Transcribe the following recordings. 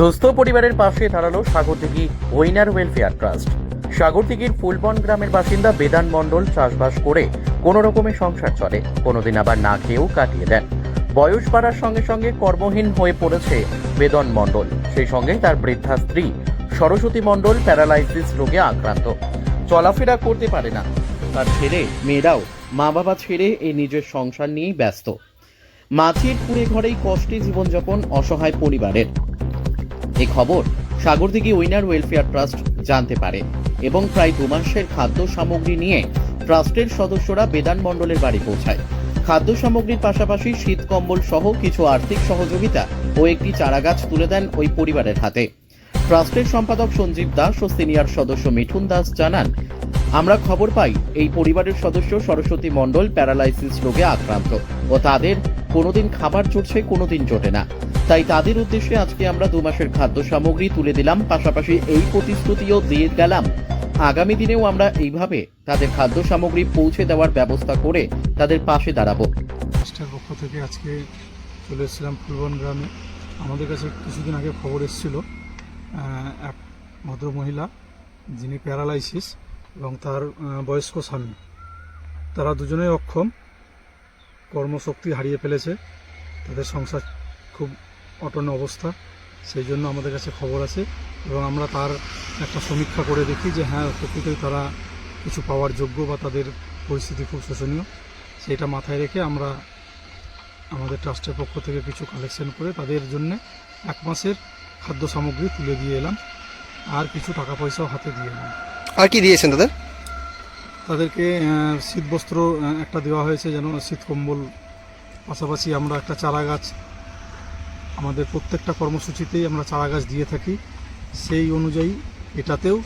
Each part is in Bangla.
দুস্থ পরিবারের পাশে দাঁড়াল সাগরদিঘি উইনার ওয়েলফেয়ার ট্রাস্ট সাগরদিঘির ফুলবন গ্রামের বাসিন্দা বেদান মণ্ডল চাষবাস করে কোনো রকমে সংসার চলে, কোনোদিন আবার না খেয়েও কাটিয়ে দেন। বয়স বাড়ার সঙ্গে সঙ্গে কর্মহীন হয়ে পড়েছে বেদন মণ্ডল। সেই সঙ্গে তার বৃদ্ধা স্ত্রী, সরস্বতী মণ্ডল প্যারালাইসিস রোগে আক্রান্ত। চলাফেরা করতে পারে না। তার ছেলে, মেয়েরাও মা বাবা ছেড়ে এই নিজের সংসার নিয়েই ব্যস্ত। মাছির কুড়ে ঘরেই কষ্টে জীবনযাপন অসহায় পরিবারের। এই খবর সাগরদিঘি উইনার ওয়েলফেয়ার ট্রাস্ট জানতে পারে এবং প্রায় দু মাসের খাদ্য সামগ্রী নিয়ে ট্রাস্টের সদস্যরা বেদান মণ্ডলের বাড়ি পৌঁছায়। খাদ্য সামগ্রীর পাশাপাশি শীত কম্বল সহ কিছু আর্থিক সহযোগিতা ও একটি চারাগাছ তুলে দেন ওই পরিবারের হাতে। ট্রাস্টের সম্পাদক সঞ্জীব দাস ও সিনিয়র সদস্য মিঠুন দাস জানান, আমরা খবর পাই, এই পরিবারের সদস্য সরস্বতী মণ্ডল প্যারালাইসিস রোগে আক্রান্ত ও তাদের কোনোদিন খাবার জুটছে কোনোদিন জোটে না। তাই তাদের উদ্দেশ্যে আজকে আমরা দু মাসের খাদ্য সামগ্রী তুলে দিলাম, পাশাপাশি এই প্রতিশ্রুতিও দিয়ে গেলাম। আগামী দিনেও আমরা এইভাবে তাদের খাদ্য সামগ্রী পৌঁছে দেওয়ার ব্যবস্থা করে তাদের পাশে দাঁড়াবো। পক্ষ থেকে আজকে চলে এসেছিলাম ফুলবন গ্রামে। আমাদের কাছে কিছুদিন আগে খবর এসেছিল এক ভদ্র মহিলা যিনি প্যারালাইসিস এবং তার বয়স্ক স্বামী। তারা দুজনেই অক্ষম। কর্মশক্তি হারিয়ে ফেলেছে। তাদের সংসার খুব অটন্য অবস্থা। সেই জন্য আমাদের কাছে খবর আছে এবং আমরা তার একটা সমীক্ষা করে দেখি যে হ্যাঁ প্রকৃতই তারা কিছু পাওয়ার যোগ্য বা তাদের পরিস্থিতি খুব শোষণীয়। সেটা মাথায় রেখে আমরা আমাদের ট্রাস্টের পক্ষ থেকে কিছু কালেকশন করে তাদের জন্য এক মাসের খাদ্য সামগ্রী তুলে দিয়ে এলাম। আর কিছু টাকা পয়সাও হাতে দিয়ে এলাম। আর কি দিয়েছেন তাদের? তাদেরকে শীতবস্ত্র একটা দেওয়া হয়েছে যেন শীত কম্বল। পাশাপাশি আমরা একটা চারা গাছ আমাদের প্রত্যেকটা কর্মসূচিতেই আমরা চারা গাছ দিয়ে থাকি। সেই অনুযায়ী এটাতেও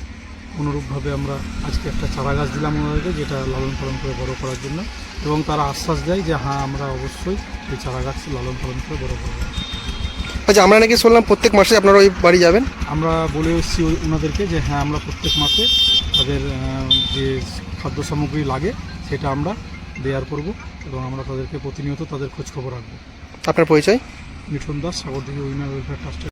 অনুরূপভাবে আমরা আজকে একটা চারা গাছ দিলাম ওনাদেরকে যেটা লালন পালন করে বড় করার জন্য। এবং তারা আশ্বাস দেয় যে হ্যাঁ আমরা অবশ্যই এই চারা গাছ লালন পালন করে বড় করব। আচ্ছা আমরা নাকি শুনলাম প্রত্যেক মাসে আপনারা ওই বাড়ি যাবেন? আমরা বলে এসেছি ওই- ওনাদেরকে যে হ্যাঁ আমরা প্রত্যেক মাসে তাদের যে খাদ্য সামগ্রী লাগে সেটা আমরা দেয়ার করব এবং আমরা তাদেরকে প্রতিনিয়ত তাদের খোঁজখবর রাখব। আপনার পরিচয়? মিঠুন দাস সাগরদিঘি উইমেন ওয়েলফেয়ার ট্রাস্টের